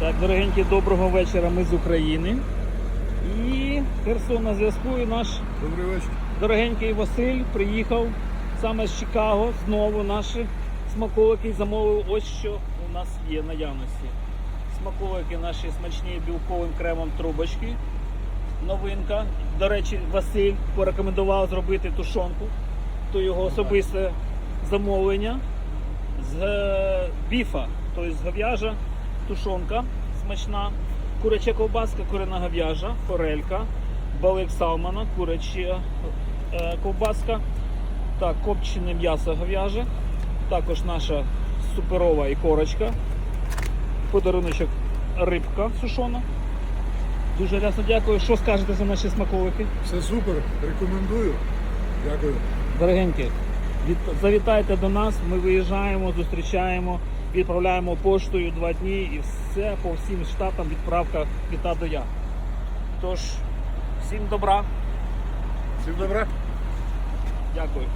Так, дорогенькі, доброго вечора. Ми з України. І Херсон на зв'язку. І наш Добрий вечір. дорогенький Василь приїхав саме з Чикаго. Знову наші смаколики замовив. Ось що у нас є наявності. Смаколики наші смачні білковим кремом трубочки. Новинка. До речі, Василь порекомендував зробити тушонку. То його особисте замовлення з е, біфа, тобто з говяжа, тушонка смачна, куряча ковбаска, курина говяжа, форелька, балик салмана, куряча е, ковбаска, так, копчене м'ясо говяже, також наша суперова ікорочка, подаруночок рибка сушона. Дуже рясно дякую. Що скажете за наші смаколики? Все супер, рекомендую. Дякую. Дорогенькі, від... завітайте до нас, ми виїжджаємо, зустрічаємо, відправляємо поштою два дні і все по всім штатам відправка від А до Я. Тож, всім добра, Всім добра. дякую.